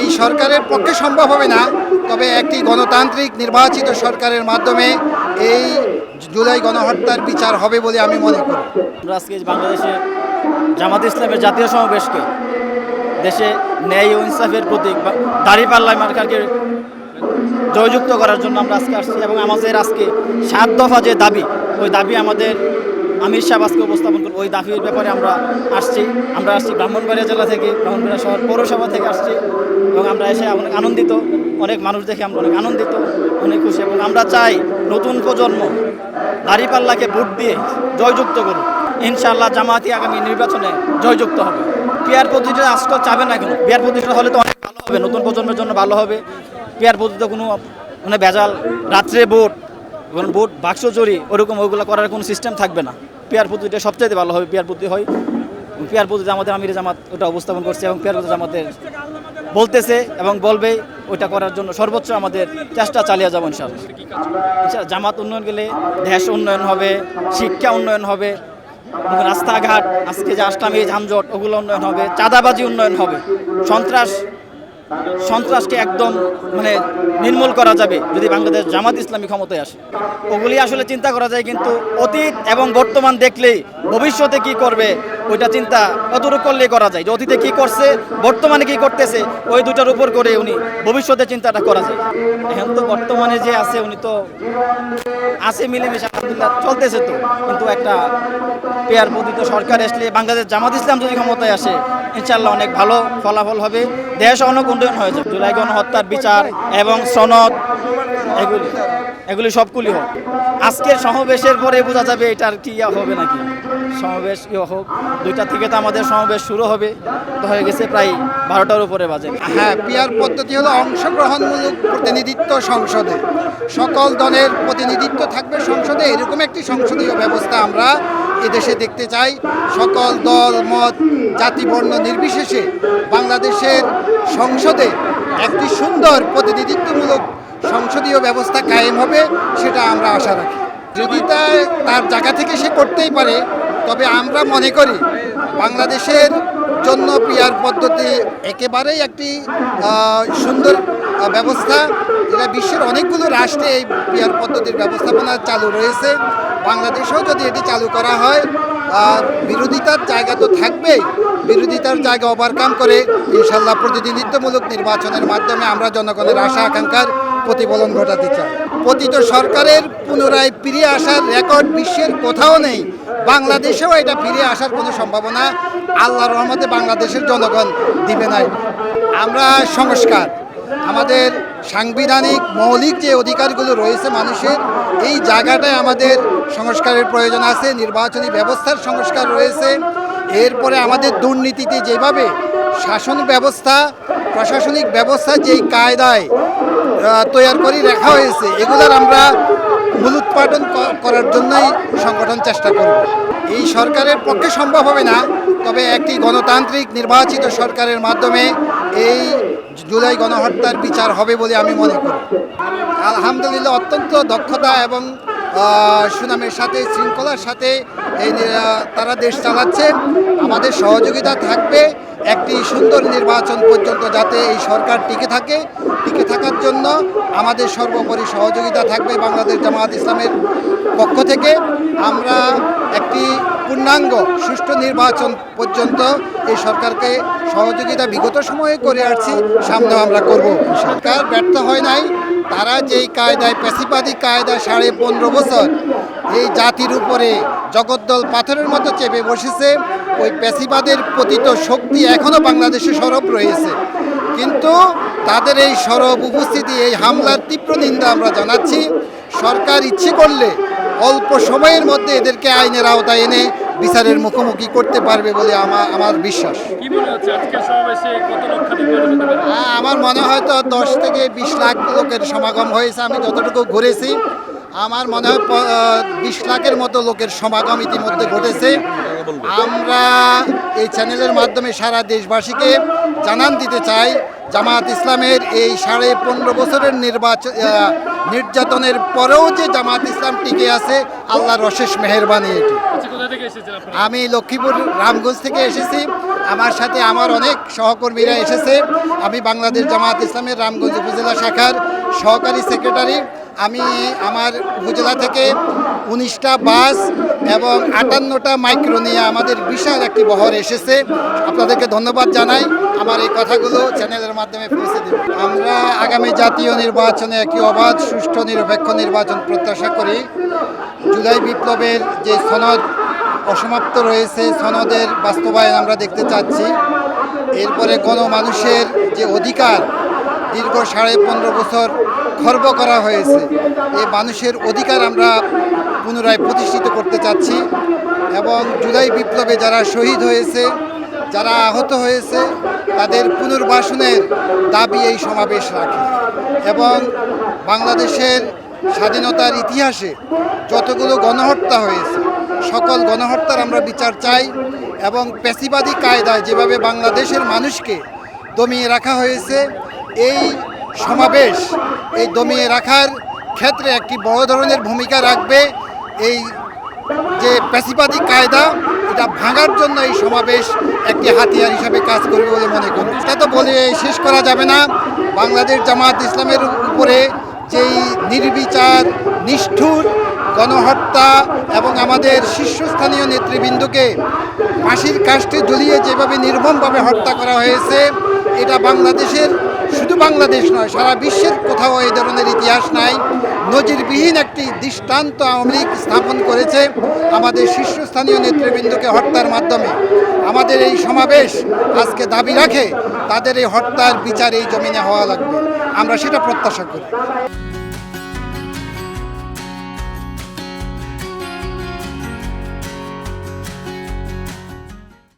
এই সরকারের পক্ষে সম্ভব হবে না, তবে একটি গণতান্ত্রিক নির্বাচিত সরকারের মাধ্যমে এই জুলাই গণহত্যার বিচার হবে বলে আমি মনে করি। আমরা আজকে বাংলাদেশে জামাত ইসলামের জাতীয় সমাবেশকে, দেশে ন্যায় ও ইনসাফের প্রতীক বা দাঁড়িপাল্লায় মার্কারকে জয়যুক্ত করার জন্য আমরা আজকে আসছি এবং আমাদের আজকে সাত দফা যে দাবি, ওই দাবি আমাদের আমির আজকে উপস্থাপন করব। ওই দাবির ব্যাপারে আমরা আসছি। আমরা আসছি ব্রাহ্মণবাড়িয়া জেলা থেকে, ব্রাহ্মণবাড়িয়া শহর পৌরসভা থেকে আসছি এবং আমরা এসে অনেক আনন্দিত। অনেক মানুষ দেখে আমরা অনেক আনন্দিত, অনেক খুশি এবং আমরা চাই নতুন প্রজন্ম দাঁড়িপাল্লাকে ভোট দিয়ে জয়যুক্ত করুক। ইনশাআল্লাহ জামাতি আগামী নির্বাচনে জয়যুক্ত হবে। পেয়ার পদ্ধতিটা আজকাল চাবে না কেন পেয়ার পদ্ধতিটা হলে তো অনেক ভালো হবে, নতুন প্রজন্মের জন্য ভালো হবে। পেয়ার পদ্ধতিতে কোনো মানে ভেজাল, রাত্রে ভোট ভোট বাক্স চুরি ওরকম ওইগুলো করার কোনো সিস্টেম থাকবে না। পেয়ার পদ্ধতিটা সবচাইতে ভালো হবে, পেয়ার পদ্ধতি হয়। পেয়ার পদ্ধতি আমাদের আমির জামাত ওটা উপস্থাপন করছে এবং পেয়ার পদ্ধতি আমাদের বলতেছে এবং বলবে ওইটা করার জন্য সর্বোচ্চ আমাদের চেষ্টা চালিয়ে যাব ইনশাআল্লাহ। জামাত উন্নয়ন গেলে দেশ উন্নয়ন হবে, শিক্ষা উন্নয়ন হবে, রাস্তাঘাট, আজকে যে আসলাম এই যানজট ওগুলো উন্নয়ন হবে, চাঁদাবাজি উন্নয়ন হবে, সন্ত্রাস সন্ত্রাসকে একদম মানে নির্মূল করা যাবে যদি বাংলাদেশ জামাত ইসলামী ক্ষমতায় আসে। ওগুলি আসলে চিন্তা করা যায় কিন্তু অতীত এবং বর্তমান দেখলেই ভবিষ্যতে কি করবে, ওইটা চিন্তা কতটুকু করলে করা যায়। যে অতীতে কি করছে, বর্তমানে কি করতেছে, ওই দুটার উপর করে উনি ভবিষ্যতে চিন্তাটা করা যায়। এখন তো বর্তমানে যে আছে, উনি তো আছে মিলেমিশে, আলহামদুলিল্লাহ চলতেছে তো। কিন্তু একটা পেয়ার পদ্ধতি সরকার আসলে বাংলাদেশ জামাত ইসলাম যদি ক্ষমতায় আসে ইনশাল্লাহ অনেক ভালো ফলাফল হবে। দেশ অনেক উন্নয়ন হয়ে যাবে জুলাই গণহত্যার বিচার এবং সনদ, এগুলি এগুলি সবগুলি হোক। আজকের সমাবেশের পরে বোঝা যাবে এটার কি ইয়া হবে নাকি। সমাবেশ কি হোক, দুইটা থেকে তো আমাদের সমাবেশ শুরু হবে। তো হয়ে গেছে প্রায় বারোটার উপরে বাজে। হ্যাঁ পিয়ার পদ্ধতি হলো অংশগ্রহণমূলক প্রতিনিধিত্ব সংসদে। সকল দলের প্রতিনিধিত্ব থাকবে সংসদে, এরকম একটি সংসদীয় ব্যবস্থা আমরা এদেশে দেখতে চাই সকল দল, মত, জাতি, বর্ণ নির্বিশেষে বাংলাদেশের সংসদে একটি সুন্দর প্রতিনিধিত্বমূলক সংসদীয় ব্যবস্থা কায়েম হবে, সেটা আমরা আশা রাখি। যদি তার জায়গা থেকে সে করতেই পারে, তবে আমরা মনে করি বাংলাদেশের জন্য পিয়ার পদ্ধতি একেবারেই একটি সুন্দর ব্যবস্থা। এটা বিশ্বের অনেকগুলো রাষ্ট্রে এই পিয়ার পদ্ধতির ব্যবস্থাপনা চালু রয়েছে। বাংলাদেশেও যদি এটি চালু করা হয় বিরোধিতার জায়গা তো থাকবেই। বিরোধিতার জায়গা ওভারকাম করে ইনশাল্লাহ প্রতিনিধিত্বমূলক নির্বাচনের মাধ্যমে আমরা জনগণের আশা, আকাঙ্ক্ষার প্রতিফলন ঘটাতে চাই। পতিত সরকারের পুনরায় ফিরে আসার রেকর্ড বিশ্বের কোথাও নেই। বাংলাদেশেও এটা ফিরে আসার কোনো সম্ভাবনা আল্লাহর রহমতে বাংলাদেশের জনগণ দিবে নাই। আমরা সংস্কার, আমাদের সাংবিধানিক, মৌলিক যে অধিকারগুলো রয়েছে মানুষের, এই জায়গাটায় আমাদের সংস্কারের প্রয়োজন আছে, নির্বাচনী ব্যবস্থার সংস্কার রয়েছে। এরপরে আমাদের দুর্নীতিতে যেভাবে শাসন ব্যবস্থা, প্রশাসনিক ব্যবস্থা যেই কায়দায় তৈরি করে রাখা হয়েছে, এগুলোর আমরা মূল উৎপাদন করার জন্যই সংগঠন চেষ্টা করব। এই সরকারের পক্ষে সম্ভব হবে না, তবে একটি গণতান্ত্রিক নির্বাচিত সরকারের মাধ্যমে এই জুলাই গণহত্যার বিচার হবে বলে আমি মনে করি। আলহামদুলিল্লাহ অত্যন্ত দক্ষতা এবং সুনামের সাথে, শৃঙ্খলার সাথে এই তারা দেশ চালাচ্ছে। আমাদের সহযোগিতা থাকবে একটি সুন্দর নির্বাচন পর্যন্ত যাতে এই সরকার টিকে থাকে। টিকে থাকার জন্য আমাদের সর্বোপরি সহযোগিতা থাকবে বাংলাদেশ জামায়াত ইসলামের পক্ষ থেকে। আমরা একটি পূর্ণাঙ্গ, সুষ্ঠু নির্বাচন পর্যন্ত এই সরকারকে সহযোগিতা বিগত সময়ে করে আসছি, সামনেও আমরা করব। সরকার ব্যর্থ হয় নাই, তারা যেই কায়দায় প্যাসিপাদি কায়দায় সাড়ে পনেরো বছর এই জাতির উপরে জগদ্দল পাথরের মতো চেপে বসেছে, ওই প্যাসিবাদের পতিত শক্তি এখনও বাংলাদেশে সরব রয়েছে। কিন্তু তাদের এই সরব উপস্থিতি, এই হামলার তীব্র নিন্দা আমরা জানাচ্ছি। সরকার ইচ্ছে করলে অল্প সময়ের মধ্যে এদেরকে আইনের আওতায় এনে বিচারের মুখোমুখি করতে পারবে বলে আমার আমার বিশ্বাস। আহ, আমার মনে হয় তো দশ থেকে বিশ লাখ লোকের সমাগম হয়েছে আমি যতটুকু ঘুরেছি। আমার মনে হয় বিশ লাখের মতো লোকের সমাগম ইতিমধ্যে ঘটেছে। আমরা এই চ্যানেলের মাধ্যমে সারা দেশবাসীকে জানান দিতে চাই জামাত ইসলামের এই সাড়ে পনেরো বছরের নির্বাচন নির্যাতনের পরেও যে জামাত ইসলাম টিকে আছে আল্লাহর অশেষ মেহরবানি এটি। আচ্ছা আমি লক্ষ্মীপুর রামগঞ্জ থেকে এসেছি। আমার সাথে আমার অনেক সহকর্মীরা এসেছে। আমি বাংলাদেশ জামায়াত ইসলামের রামগঞ্জ উপজেলা শাখার সহকারী সেক্রেটারি। আমি আমার উপজেলা থেকে উনিশটা বাস এবং আটান্নটা মাইক্রো নিয়ে আমাদের বিশাল একটি বহর এসেছে। আপনাদেরকে ধন্যবাদ জানাই। আমার এই কথাগুলো চ্যানেলের মাধ্যমে পৌঁছে দেব আমরা আগামী জাতীয় নির্বাচনে একটি অবাধ, সুষ্ঠু, নিরপেক্ষ নির্বাচন প্রত্যাশা করি। জুলাই বিপ্লবের যে সনদ অসমাপ্ত রয়েছে, সনদের বাস্তবায়ন আমরা দেখতে চাচ্ছি। এরপরে গণমানুষের যে অধিকার, দীর্ঘ সাড়ে পনেরো বছর খর্ব করা হয়েছে এই মানুষের অধিকার আমরা পুনরায় প্রতিষ্ঠিত করতে চাচ্ছি এবং জুলাই বিপ্লবে যারা শহীদ হয়েছে, যারা আহত হয়েছে, তাদের পুনর্বাসনের দাবি এই সমাবেশ রাখে এবং বাংলাদেশের স্বাধীনতার ইতিহাসে যতগুলো গণহত্যা হয়েছে, সকল গণহত্যার আমরা বিচার চাই এবং পেশিবাদী কায়দায় যেভাবে বাংলাদেশের মানুষকে দমিয়ে রাখা হয়েছে, এই সমাবেশ, এই দমিয়ে রাখার ক্ষেত্রে একটি বড় ধরনের ভূমিকা রাখবে এই যে পেশিবাদী কায়দা, এটা ভাঙার জন্য এই সমাবেশ একটি হাতিয়ার হিসাবে কাজ করবে বলে মনে করি। এটা তো বলে শেষ করা যাবে না। বাংলাদেশ জামাত ইসলামের উপরে যেই নির্বিচার, নিষ্ঠুর গণহত্যা এবং আমাদের শীর্ষস্থানীয় নেতৃবৃন্দকে ফাঁসির কাষ্টে ঝুলিয়ে যেভাবে নির্মমভাবে হত্যা করা হয়েছে, এটা বাংলাদেশের শুধু বাংলাদেশ নয়, সারা বিশ্বের কোথাও এই ধরনের ইতিহাস নাই। নজিরবিহীন একটি দৃষ্টান্ত আওয়ামী লীগ স্থাপন করেছে আমাদের শীর্ষস্থানীয় নেতৃবৃন্দকে হত্যার মাধ্যমে। আমাদের এই সমাবেশ আজকে দাবি রাখে, তাদের এই হত্যার বিচার এই জমিনে হওয়া লাগবে। আমরা সেটা প্রত্যাশা করি।